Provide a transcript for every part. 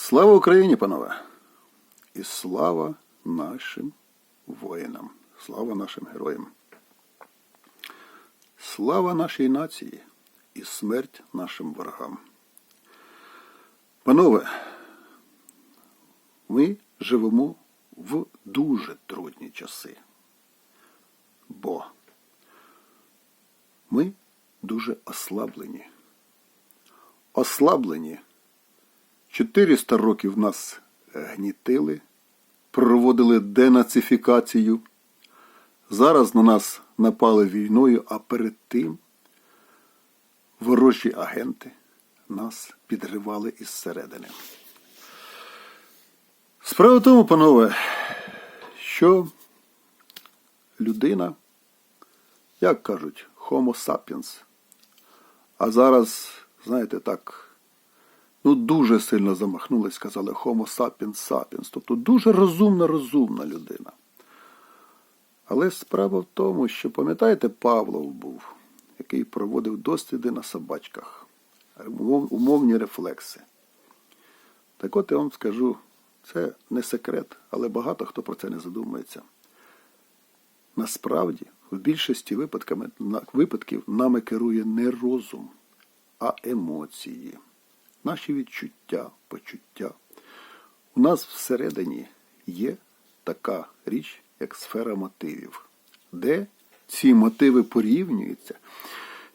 Слава Україні, панове! І слава нашим воїнам, слава нашим героям. Слава нашій нації і смерть нашим ворогам. Панове, ми живемо в дуже трудні часи. Бо ми дуже ослаблені. Ослаблені 400 років нас гнітили, проводили денацифікацію. Зараз на нас напали війною, а перед тим ворожі агенти нас підривали із середини. Справа в тому, панове, що людина, як кажуть, Homo sapiens, а зараз, знаєте, так ну дуже сильно замахнулись, сказали Homo sapiens sapiens, тобто дуже розумна, розумна людина. Але справа в тому, що пам'ятаєте, Павлов був, який проводив досліди на собачках, умовні рефлекси. Так от я вам скажу, це не секрет, але багато хто про це не задумується. Насправді, в більшості випадків нами керує не розум, а емоції, наші відчуття, почуття. У нас всередині є така річ, як сфера мотивів, де ці мотиви порівнюються,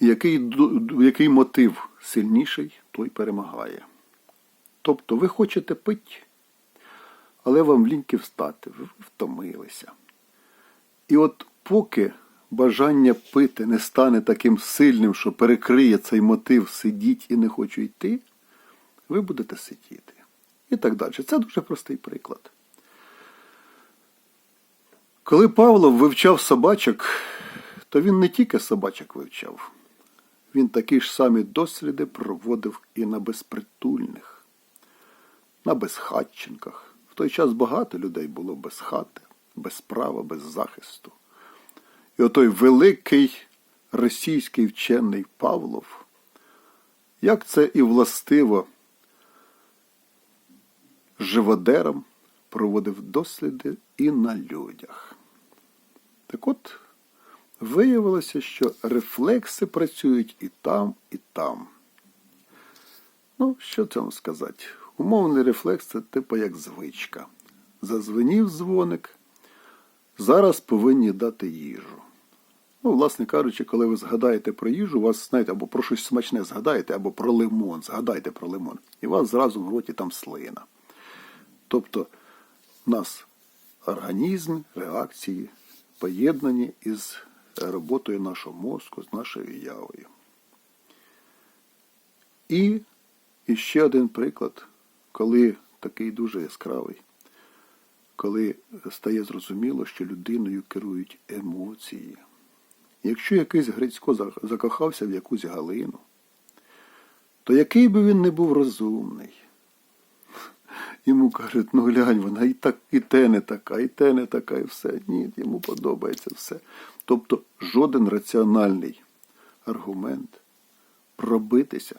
який, який мотив сильніший, той перемагає. Тобто ви хочете пити, але вам ліньки встати, ви втомилися. І от поки бажання пити не стане таким сильним, що перекриє цей мотив сидіть і не хочу йти, ви будете сидіти. І так далі. Це дуже простий приклад. Коли Павло вивчав собачок, то він не тільки собачок вивчав, він такі ж самі досліди проводив і на безпритульних, на безхатченках. В той час багато людей було без хати, без права, без захисту. І отой великий російський вчений Павлов, як це і властиво живодерам, проводив досліди і на людях. Так от, виявилося, що рефлекси працюють і там, і там. Ну, що це сказати? Умовний рефлекс це типу як звичка. Зазвенів дзвоник, зараз повинні дати їжу. Ну, власне кажучи, коли ви згадаєте про їжу, вас, знаєте, або про щось смачне згадаєте, або про лимон, згадайте про лимон. І у вас зразу в роті там слина. Тобто нас організм, реакції поєднані із роботою нашого мозку, з нашою явою. І ще один приклад, коли такий дуже яскравий, коли стає зрозуміло, що людиною керують емоції. Якщо якийсь Грицько закохався в якусь Галину, то який би він не був розумний, йому кажуть, ну глянь, вона і так, і те не така, і те не така, і все. Ні, йому подобається все. Тобто жоден раціональний аргумент пробитися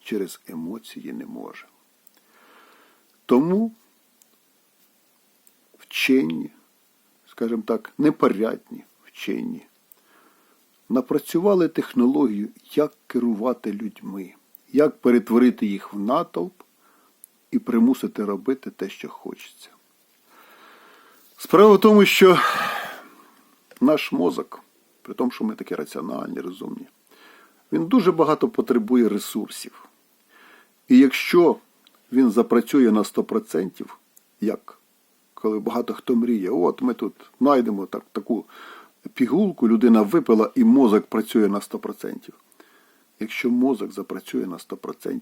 через емоції не може. Тому вчені, скажімо так, непорядні вчені, напрацювали технологію, як керувати людьми, як перетворити їх в натовп і примусити робити те, що хочеться. Справа в тому, що наш мозок, при тому, що ми такі раціональні, розумні, він дуже багато потребує ресурсів. І якщо він запрацює на 100%, як коли багато хто мріє, от ми тут знайдемо так, таку пігулку, людина випила і мозок працює на 100%. Якщо мозок запрацює на 100%,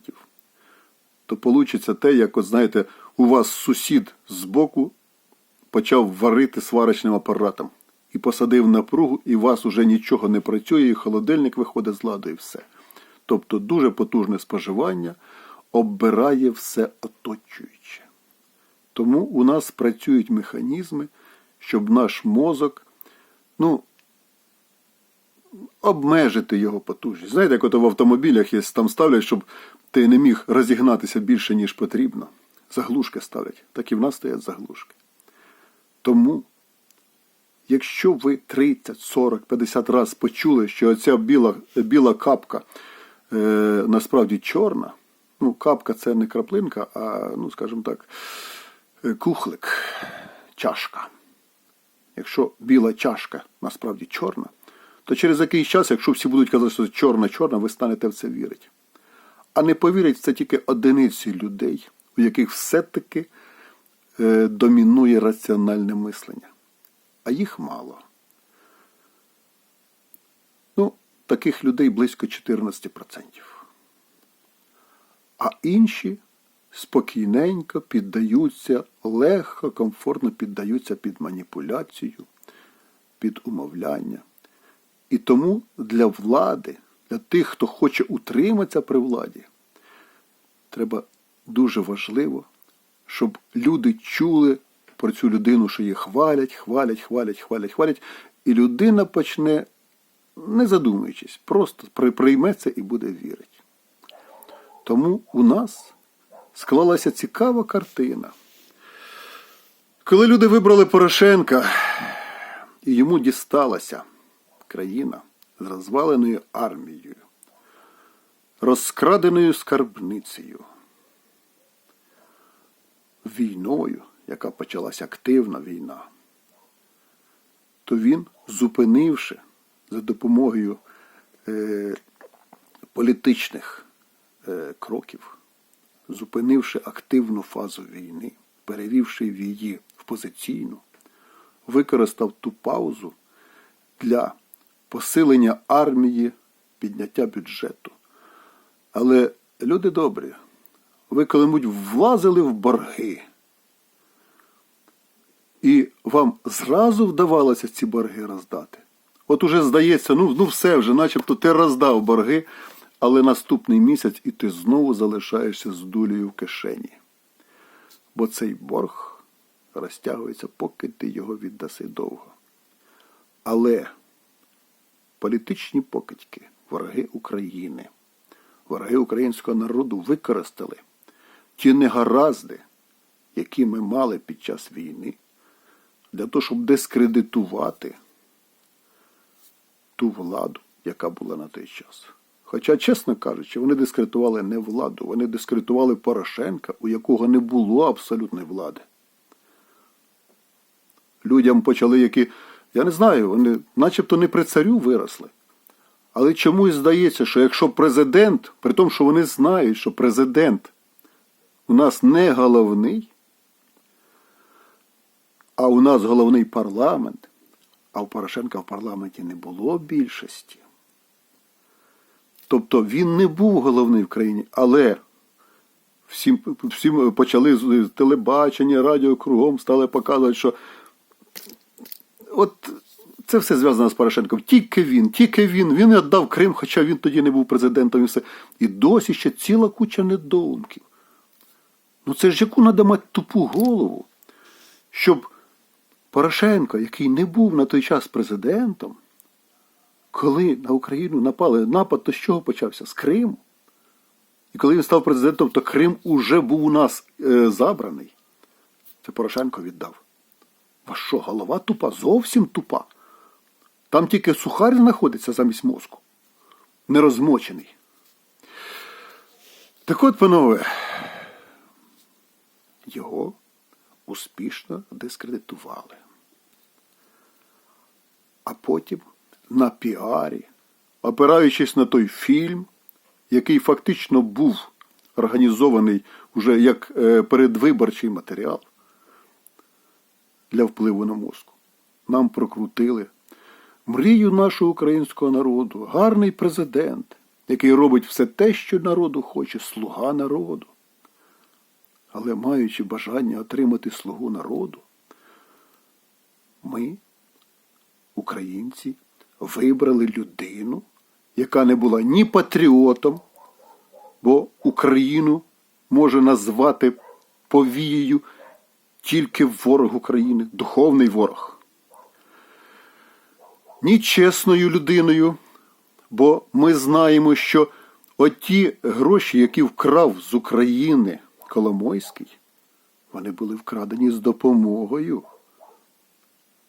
то вийде те, як, от знаєте, у вас сусід збоку почав варити сварочним апаратом і посадив напругу, і у вас уже нічого не працює, і холодильник виходить з ладу, і все. Тобто дуже потужне споживання оббирає все оточуюче. Тому у нас працюють механізми, щоб наш мозок, ну, обмежити його потужність. Знаєте, як от в автомобілях є, там ставлять, щоб ти не міг розігнатися більше, ніж потрібно. заглушки ставлять, так і в нас стоять заглушки. Тому, якщо ви 30, 40, 50 разів почули, що оця біла, біла капка е, насправді чорна, ну, капка це не краплинка, а, ну, скажімо так, е, кухлик, чашка. Якщо біла чашка насправді чорна, то через якийсь час, якщо всі будуть казати, що чорна-чорна, ви станете в це вірити. А не повірять в це тільки одиниці людей, у яких все-таки е, домінує раціональне мислення. А їх мало. Ну, таких людей близько 14%. А інші спокійненько піддаються, легко, комфортно піддаються під маніпуляцію, під умовляння. І тому для влади, для тих, хто хоче утриматися при владі, треба дуже важливо, щоб люди чули про цю людину, що її хвалять, хвалять, хвалять, хвалять, хвалять, і людина почне, не задумуючись, просто при- прийме це і буде вірити. Тому у нас склалася цікава картина. Коли люди вибрали Порошенка, і йому дісталася країна з розваленою армією, розкраденою скарбницею, війною, яка почалася активна війна, то він, зупинивши за допомогою е, політичних е, кроків, зупинивши активну фазу війни, перевівши її в позиційну, використав ту паузу для посилення армії, підняття бюджету. Але люди добрі, ви коли-небудь влазили в борги, і вам зразу вдавалося ці борги роздати. От уже здається, ну, ну все вже, начебто ти роздав борги, але наступний місяць і ти знову залишаєшся з дулею в кишені. Бо цей борг розтягується, поки ти його віддаси довго. Але політичні покидьки, вороги України, вороги українського народу використали ті негаразди, які ми мали під час війни, для того, щоб дискредитувати ту владу, яка була на той час. Хоча, чесно кажучи, вони дискредитували не владу, вони дискредитували Порошенка, у якого не було абсолютної влади. Людям почали, які, я не знаю, вони начебто не при царю виросли. Але чомусь здається, що якщо президент, при тому, що вони знають, що президент у нас не головний, а у нас головний парламент, а у Порошенка в парламенті не було більшості. Тобто він не був головний в країні, але всім, всім почали з телебачення, радіо кругом стали показувати, що от це все зв'язано з Порошенком. Тільки він, тільки він. Він віддав Крим, хоча він тоді не був президентом і все. І досі ще ціла куча недоумків. Ну це ж яку треба мати тупу голову, щоб Порошенко, який не був на той час президентом, коли на Україну напали напад, то з чого почався? З Криму. І коли він став президентом, то Крим уже був у нас е, забраний. Це Порошенко віддав. А що, голова тупа? Зовсім тупа. Там тільки сухар знаходиться замість мозку. Нерозмочений. Так от, панове, його успішно дискредитували. А потім на піарі, опираючись на той фільм, який фактично був організований уже як е, передвиборчий матеріал для впливу на мозку, нам прокрутили мрію нашого українського народу, гарний президент, який робить все те, що народу хоче, слуга народу. Але маючи бажання отримати слугу народу, ми, українці, вибрали людину, яка не була ні патріотом, бо Україну може назвати повією тільки ворог України, духовний ворог. Ні чесною людиною, бо ми знаємо, що оті гроші, які вкрав з України Коломойський, вони були вкрадені з допомогою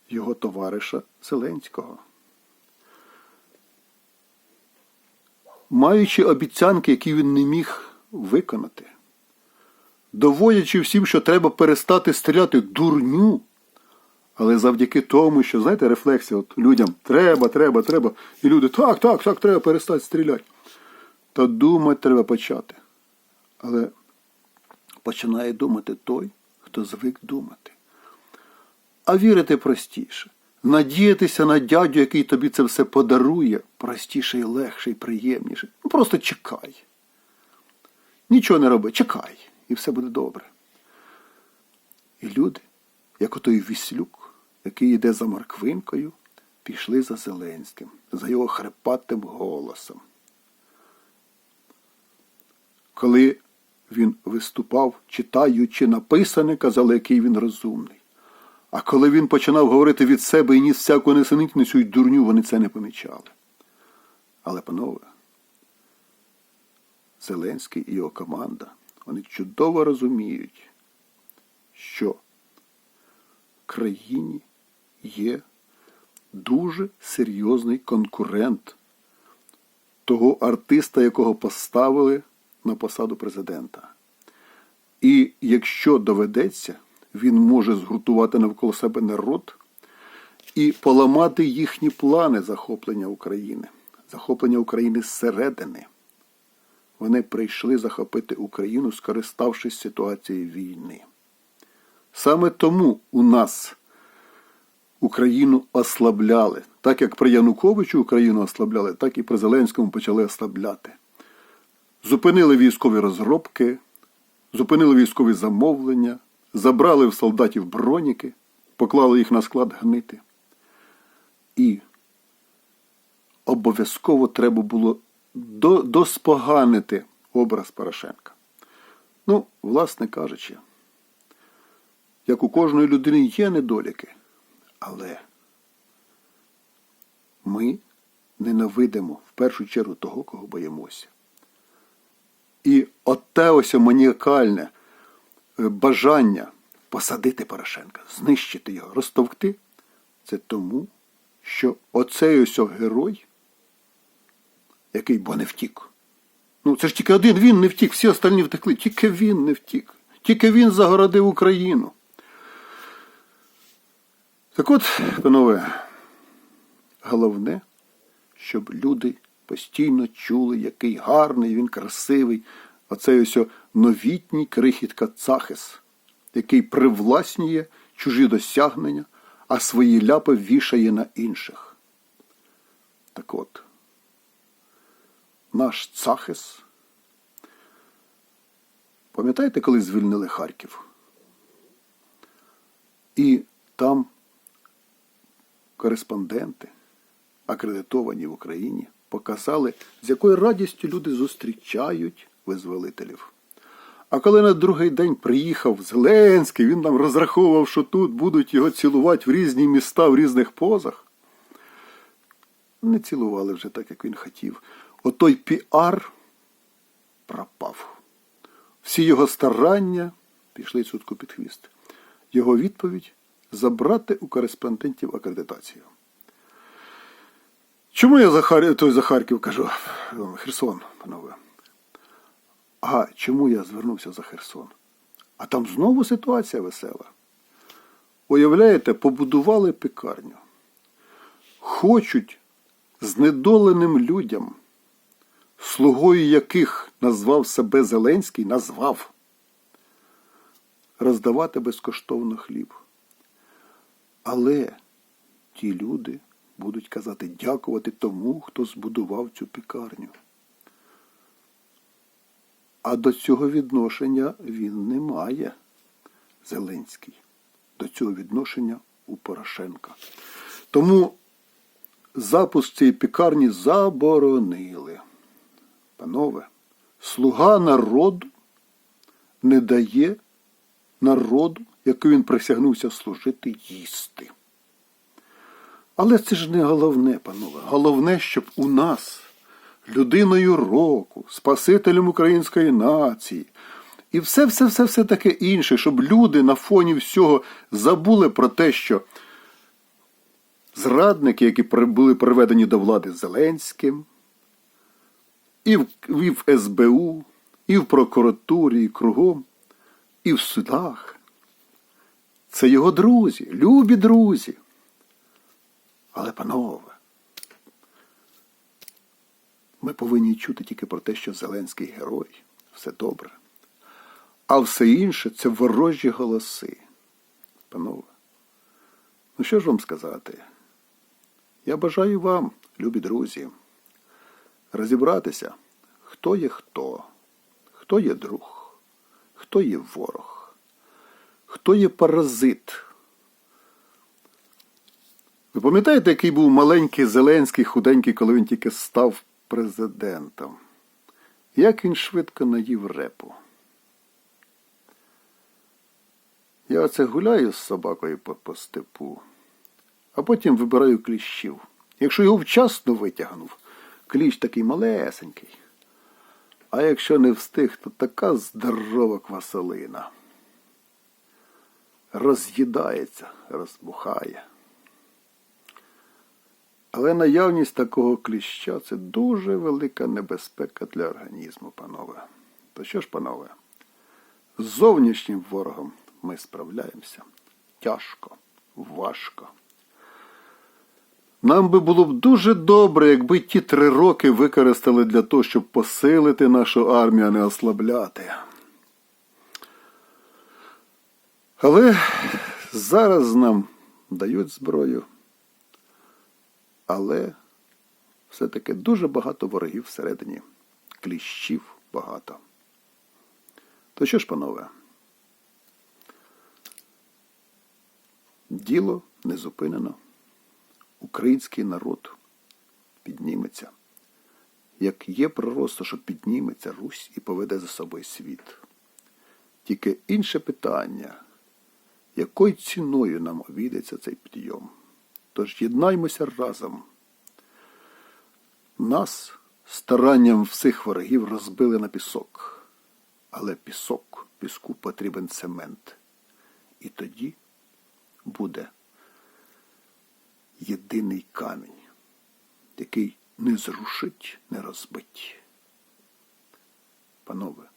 його товариша Зеленського. Маючи обіцянки, які він не міг виконати, доводячи всім, що треба перестати стріляти дурню, але завдяки тому, що, знаєте, рефлексія от людям треба, треба, треба, і люди так, так, так, треба перестати стріляти. То думати треба почати. Але починає думати той, хто звик думати. А вірити простіше. Надіятися на дядю, який тобі це все подарує, простіше і легше, і приємніше. Ну просто чекай. Нічого не роби, чекай, і все буде добре. І люди, як отой віслюк, який йде за морквинкою, пішли за Зеленським, за його хрипатим голосом. Коли він виступав, читаючи написане, казали, який він розумний. А коли він починав говорити від себе і ніс всяку несенітницю й дурню, вони це не помічали. Але, панове, Зеленський і його команда, вони чудово розуміють, що в країні є дуже серйозний конкурент того артиста, якого поставили на посаду президента. І якщо доведеться, він може згуртувати навколо себе народ і поламати їхні плани захоплення України, захоплення України зсередини. Вони прийшли захопити Україну, скориставшись ситуацією війни. Саме тому у нас Україну ослабляли. Так як при Януковичу Україну ослабляли, так і при Зеленському почали ослабляти. Зупинили військові розробки, зупинили військові замовлення, забрали в солдатів броніки, поклали їх на склад гнити. І обов'язково треба було до- доспоганити образ Порошенка. Ну, власне кажучи, як у кожної людини є недоліки, але ми ненавидимо в першу чергу того, кого боїмося. І оте ось маніакальне е, бажання посадити Порошенка, знищити його, розтовкти, це тому, що оцей ось герой, який бо не втік. Ну, це ж тільки один він не втік, всі остальні втекли. Тільки він не втік. Тільки він загородив Україну. Так от, панове, головне, щоб люди постійно чули, який гарний, він красивий. Оцей ось новітній крихітка Цахис, який привласнює чужі досягнення, а свої ляпи вішає на інших. Так от, наш Цахис. Пам'ятаєте, коли звільнили Харків? І там кореспонденти, акредитовані в Україні, показали, з якою радістю люди зустрічають визволителів. А коли на другий день приїхав Зеленський, він нам розраховував, що тут будуть його цілувати в різні міста, в різних позах. Не цілували вже так, як він хотів. Отой піар пропав. Всі його старання пішли цутку під хвіст. Його відповідь забрати у кореспондентів акредитацію. Чому я за, Хар... той за Харків кажу? Херсон, панове. А чому я звернувся за Херсон? А там знову ситуація весела. Уявляєте, побудували пекарню. Хочуть знедоленим людям, слугою яких назвав себе Зеленський, назвав роздавати безкоштовно хліб. Але ті люди будуть казати дякувати тому, хто збудував цю пекарню. А до цього відношення він не має, Зеленський. До цього відношення у Порошенка. Тому запуск цієї пекарні заборонили. Панове, слуга народу не дає народу, який він присягнувся служити, їсти. Але це ж не головне, панове. Головне, щоб у нас, людиною року, Спасителем української нації І все, все, все, все таке інше, щоб люди на фоні всього забули про те, що зрадники, які були приведені до влади Зеленським, і в, і в СБУ, і в прокуратурі, і кругом, і в судах. Це його друзі, любі друзі. Але, панове, ми повинні чути тільки про те, що Зеленський герой, все добре. А все інше це ворожі голоси. Панове, ну що ж вам сказати? Я бажаю вам, любі друзі, розібратися, хто є хто, хто є друг, хто є ворог, хто є паразит. Ви пам'ятаєте, який був маленький Зеленський, худенький, коли він тільки став президентом? Як він швидко наїв репу? Я оце гуляю з собакою по, по степу, а потім вибираю кліщів. Якщо його вчасно витягнув, кліщ такий малесенький. А якщо не встиг, то така здорова квасолина. Роз'їдається, розбухає. Але наявність такого кліща це дуже велика небезпека для організму, панове. То що ж, панове? З зовнішнім ворогом ми справляємося тяжко, важко. Нам би було б дуже добре, якби ті три роки використали для того, щоб посилити нашу армію, а не ослабляти. Але зараз нам дають зброю, але все-таки дуже багато ворогів всередині. Кліщів багато. То що ж, панове? Діло не зупинено. Український народ підніметься. Як є пророцтво, що підніметься Русь і поведе за собою світ. Тільки інше питання, якою ціною нам обійдеться цей підйом? Тож єднаймося разом. Нас старанням всіх ворогів розбили на пісок. Але пісок, піску потрібен цемент. І тоді буде єдиний камінь, який не зрушить, не розбить. Панове,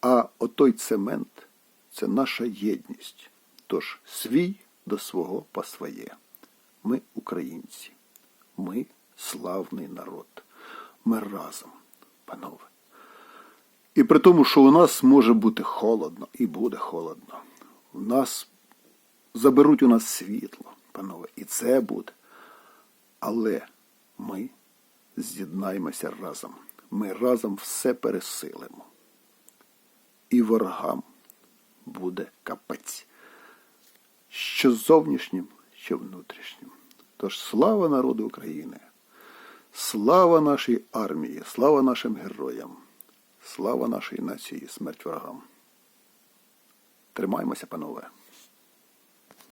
а отой цемент це наша єдність. Тож свій до свого по своє. Ми українці, ми славний народ. Ми разом, панове. І при тому, що у нас може бути холодно, і буде холодно. У нас заберуть у нас світло, панове, і це буде. Але ми з'єднаємося разом. Ми разом все пересилимо. І ворогам буде капець. Що зовнішнім, що внутрішнім. Тож слава народу України! Слава нашій армії, слава нашим героям, слава нашій нації, смерть ворогам. Тримаймося, панове.